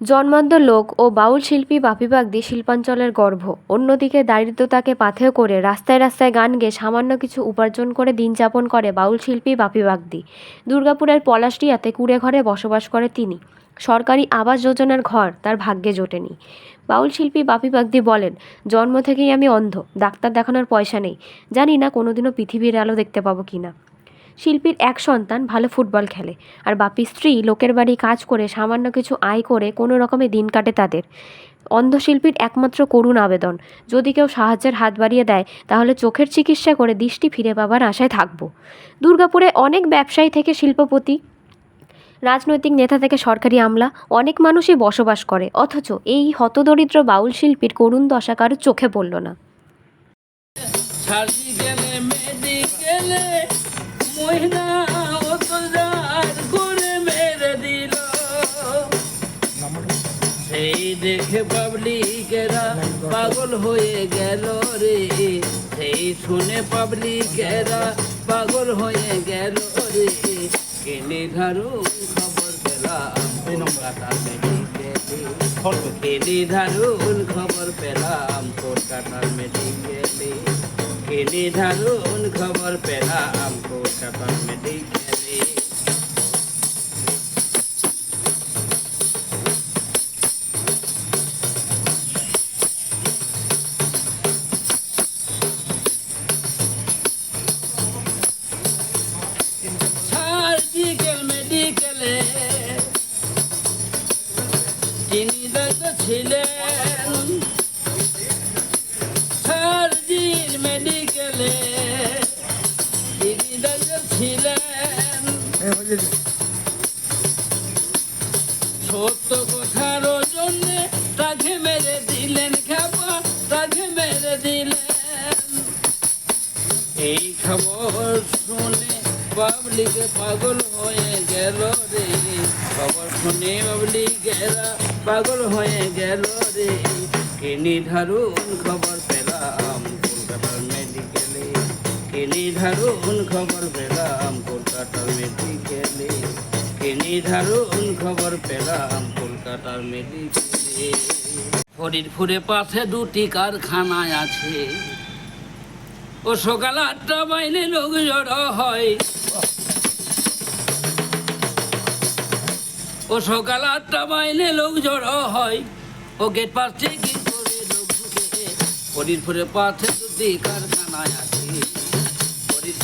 জন্মান্ধ লোক ও বাউল শিল্পী বাপি বাগদি শিল্পাঞ্চলের গর্ভ। অন্যদিকে দারিদ্রতাকে পাথেয় করে রাস্তায় রাস্তায় গান গেয়ে সামান্য কিছু উপার্জন করে দিন যাপন করে বাউল শিল্পী বাপি বাগদি। দুর্গাপুরের পলাশডিয়াতে কুড়ে ঘরে বসবাস করে তিনি। সরকারি আবাস যোজনার ঘর তার ভাগ্যে জোটেনি। বাউল শিল্পী বাপি বাগদি বলেন, জন্ম থেকেই আমি অন্ধ, ডাক্তার দেখানোর পয়সা নেই। জানি না কোনোদিনও পৃথিবীর আলো দেখতে পাবো কিনা। শিল্পীর এক সন্তান ভালো ফুটবল খেলে। আর বাপি স্ত্রী লোকের বাড়ি কাজ করে সামান্য কিছু আয় করে কোনো রকমে দিন কাটে তাদের। অন্ধশিল্পীর একমাত্র করুণ আবেদন, যদি কেউ সাহায্যের হাত বাড়িয়ে দেয়, তাহলে চোখের চিকিৎসা করে দৃষ্টি ফিরে পাবার আশায় থাকব। দুর্গাপুরে অনেক ব্যবসায়ী থেকে শিল্পপতি, রাজনৈতিক নেতা থেকে সরকারি আমলা, অনেক মানুষই বসবাস করে। অথচ এই হতদরিদ্র বাউল শিল্পীর করুণ দশা কারোর চোখে পড়ল না। মহিনা অতদার করে মেরে দিল। সেই দেখে পাবলিকেরা পাগল হয়ে গেল রে। সেই শুনে পাবলিকেরা পাগল হয়ে গেল রে। কেনে ধারুন খবর পেলাম কেনে ধারুন খবর পেলাম কলকাতার মেডিকেলে কেনে ধারুন খবর পেলাম কলকাতার মেডিকেলে সার্জিক্যাল ছিলেন। সত্য কথার জন্যে তাকে মেরে দিলেন খাপা তাকে মেরে দিলেন। এই খবর শুনে পাবলিক পাগল হয়ে গেল রে। খবর শুনে পাবলিকেরা পাগল হয়ে গেল রে। কিনি ধারুন খবর পেলাম কিনি ধারুন খবর পেলাম, কলকাতার মেডিকেলে কিনি। ধারুন খবর পেলাম, কলকাতার মেডিকেলে ফরিদপুরে পাশে দুটি কারখানায় আছে। ও সকাল আটটা বাইরে লোক জড়ো হয়। ও সকাল আটটা বাইরে লোক জড়ো হয়। ও গেট পাস চেকিং করে লোক ঢুকে। ফরিদপুরে পাশে দুটি কারখানায় আছে।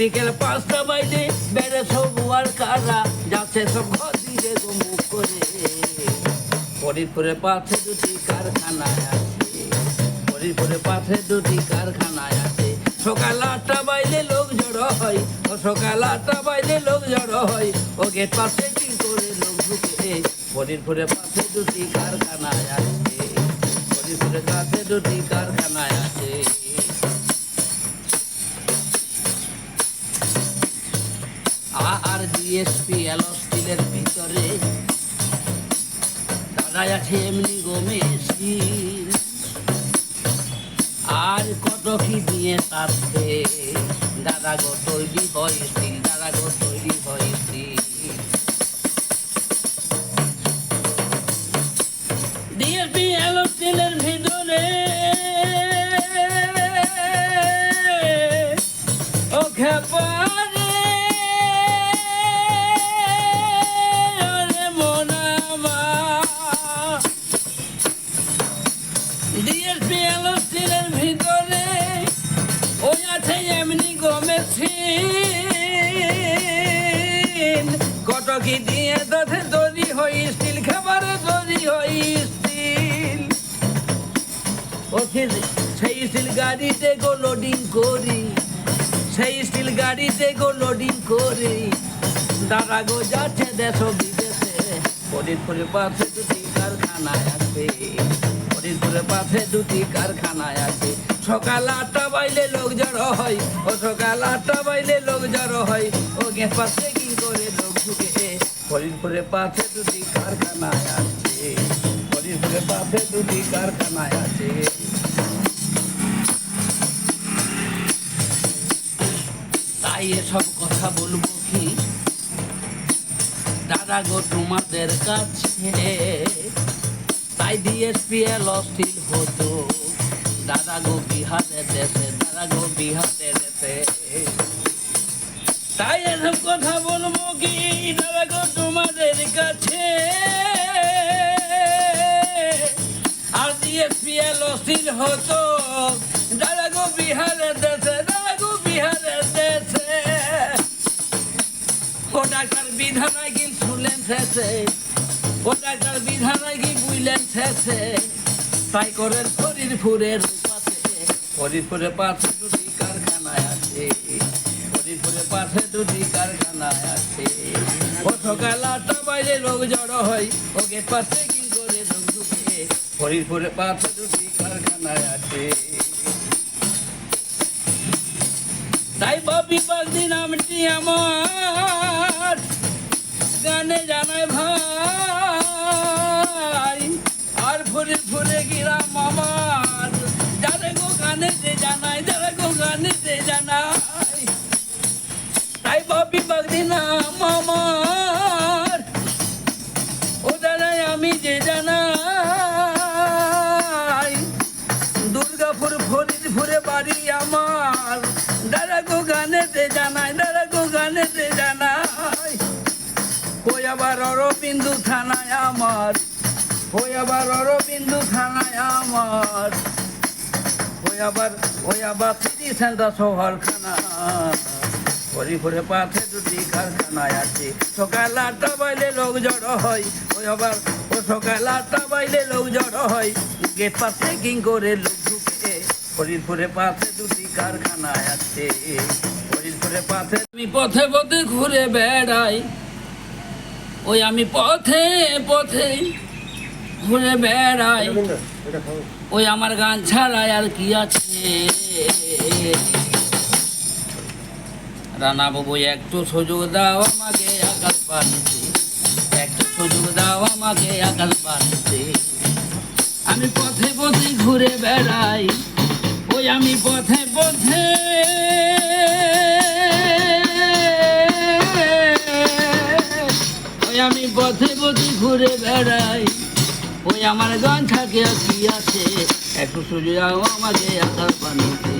বিকেল পাঁচটা বাইলে বেড়ে সবু আর কারা যাচ্ছে সব ঘর দিয়ে করে। ফরিদপুরে পাশে দুটি কারখানায় আছে ফরিদপুরে পাশে দুটি কারখানায় আছে। সকাল আটটা বাইলে লোক জড়ো হয়, ও সকাল আটটা বাইলে লোক জড়ো হয়, ও গেট পাশে কি করে লোক ঢুকে? ফরিদপুরে পাশে দুটি কারখানায় আছে ফরিদপুরে পাশে দুটি কারখানায় আছে। আর ডিএসপি এল স্টিলের ভিতরে। দাদা আছে এমনি গোমেশি আর কত কি দিয়ে তাতে দাদা গো তৈরি হয় স্টিল দাদা গো তৈরি হয় ডিএসপি এল স্টিলের ভিতরে। কটকি দিয়ে দাঁতে তৈরি হই স্টিল খাবারে তৈরি হই স্টিল ওকে সেই স্টিল গাড়িতে গো লোডিং করি, সেই স্টিল গাড়িতে গো লোডিং করি। দাদা গো যাচ্ছে দেশ বিদেশে, ফরিদপুরের পাশে দুটি কারখানায় আছে, ফরিদপুরের পাশে দুটি কারখানায় আছে। সকাল আটটা বাইলে লোক জড়ো হয়, ও সকাল আটটা বাইলে লোক জড়ো হয়, ও গ্যাস পাশে ফরিদপুরের পাশে দুটি কারখানায় আছে। ফরিদপুরের পাশে দুটি কারখানায় আছে। তাই এসব কথা বলব কি? দাদা গো, তোমাদের কাছে। তাই ডিএসপিএল অস্থির হতো। দাদা গো, বিহারের দেশে, দাদা গো, বিহারের দেশে। তাই এসব কথা বলব কি? দাদা গো, তোমাদের কাছে। আর ডিএসপিএল অস্থির হতো। দাদা গো বিহারের দেশে, দাদা বিহারের দেশে। ও ডাক্তার বিধানায় কি শুনলেন শেষে? ও ডাক্তার বিধানায় কি বুঝলেন শেষে? তাই করেন পাশে ফরিদপুরের পাশে দুটি কারখানায় আছে ফরিদপুরের পাশে দুটি আছে। আটটা বাইরে লোক জড়ো হয় ও গেট পাশে কি করে ঢুকে? পাশে দুটি আছে। তাই বাপি পাখি নামটি আমার, গানে জানায় ভাই। আর ফুরে ফুরে গিরাম নাম আমার। ও জানাই আমি যে জানাই, দুর্গাপুর ফরিদপুরে বাড়ি আমার। দাদা গো গানেতে জানাই, দাদা গো গানেতে জানাই। ওই আবার অরবিন্দু থানায় আমার? ওই আবার অরবিন্দু থানায় আমার? ওই আবার ওই আবার সিটি সেন্টার শহর খানা হরিপুরে পাশে দুটি কারখানায় আছে সকাল আটটা বাইলে লোক জড়ো হয়। ওই আবার ও সকাল আটটা বাইলে লোক জড়ো হয়। গেট পাশে কিং করে লোক ঢুকে হরিপুরে পাশে দুটি কারখানায় আছে হরিপুরে পাশে আমি পথে পথে ঘুরে বেড়াই ওই আমি পথে পথে ঘুরে বেড়াই। ওই আমার গান ছাড়া আর কি আছে? রানা বাবু, একটু সুযোগ দাও আমাকে আকাশ পানিতে। একটু সুযোগ দাও আমাকে আকাশ পানিতে। আমি পথে পথে ঘুরে বেড়াই, ওই আমি পথে পথে। ওই আমি পথে পথে ঘুরে বেড়াই, ওই আমার গান থাকে কি আছে। একটু সুযোগ দাও আমাকে আকাশ পানিতে।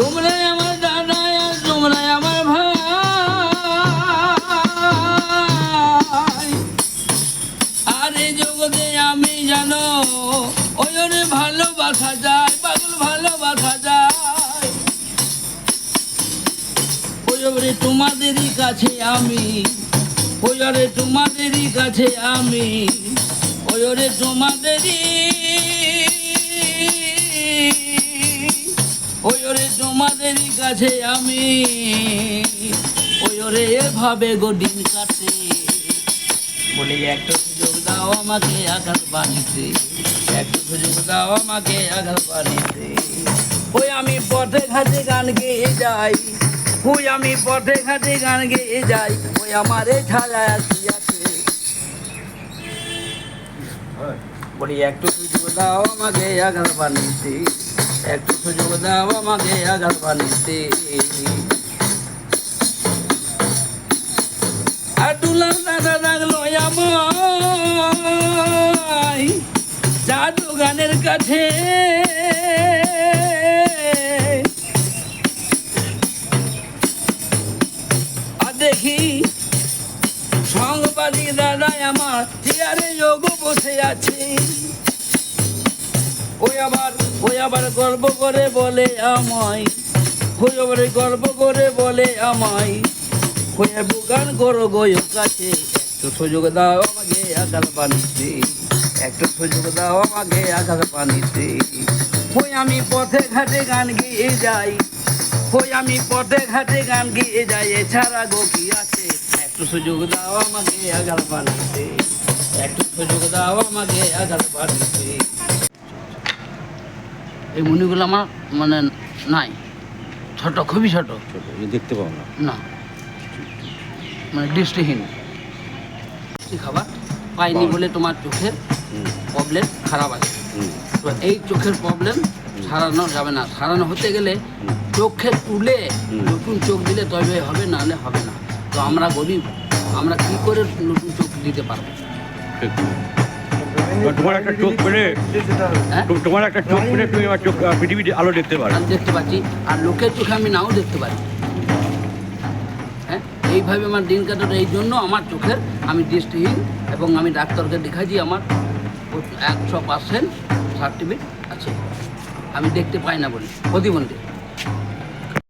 তোমরাই আমার দাদা আর তোমরাই আমার ভাই। আমি জানো ওরে ভালোবাসা ভালোবাসা যায়। ওই তোমাদেরই কাছে আমি ওই তোমাদেরই কাছে আমি ওই ওরে তোমাদেরই ওরে তোমাদেরই কাছে আমি ওরে এভাবে গডিন কাটে বলে একটা সুযোগ দাও আমাকে আঘাত বানিতে একটা সুযোগ দাও আমাকে আঘাত বানিতে। ওই আমি পথে ঘাটে গান গেয়ে যাই, ওই আমি পথে ঘাটে গান গেয়ে যাই, ওই আমার এই ছায়া আছে? বলি একটু সুযোগ দাও আমাকে আঘাত বানিতে। একটু সুযোগ দাও আমাকে আঘাত বানিতে আর দুলার দাদা রাখল আমায় চা দোকানের কাছে দেখি, সংবাদী দাদা আমার চেয়ারে যোগ বসে আছে। ওই আবার ওই আবার গর্ব করে বলে আমায়। ওই আবার গর্ব করে বলে আমায়। হয়ে বুকান করো গো কাছে। একটু সুযোগ দাও আমাকে আকাল পানিতে। একটু সুযোগ দাও আমাকে আকাল পানিতে। ওই আমি পথে ঘাটে গান গিয়ে যাই। ওই আমি পথে ঘাটে গান গিয়ে যাই। এছাড়া গো কি আছে? একটু সুযোগ দাও আমাকে আগাল পানিতে। একটু সুযোগ দাও আমাকে আগাল পানিতে। এই মণিগুলো আমার মানে নাই। ছোট খুবই ছোট। দেখতে পাবো না। না। মানে দৃষ্টিহীন। খাবার? পাইনি বলে তোমার চোখের প্রবলেম খারাপ আছে। তো এই চোখের প্রবলেম সারানো যাবে না। সারানো হতে গেলে চোখে তুলে নতুন চোখ দিলে তবে হবে না হলে হবে না। তো আমরা গরিব আমরা কি করে নতুন চোখ দিতে পারব? তোমার একটা চোখ পেলে হ্যাঁ? তোমার একটা চোখ পেলে তুমি আমার চোখ আহ, পৃথিবীর আলো দেখতে পারো। আমি দেখতে পাচ্ছি আর লোকের চোখে আমি নাও দেখতে পারি। হ্যাঁ? এইভাবে আমার দিন কাটানো এই জন্য আমার চোখের আমি দৃষ্টিহীন এবং আমি ডাক্তারকে দেখাচ্ছি আমার একশো পার্সেন্ট সার্টিফিকেট আছে। আমি দেখতে পাই না বলি প্রতিবন্ধী।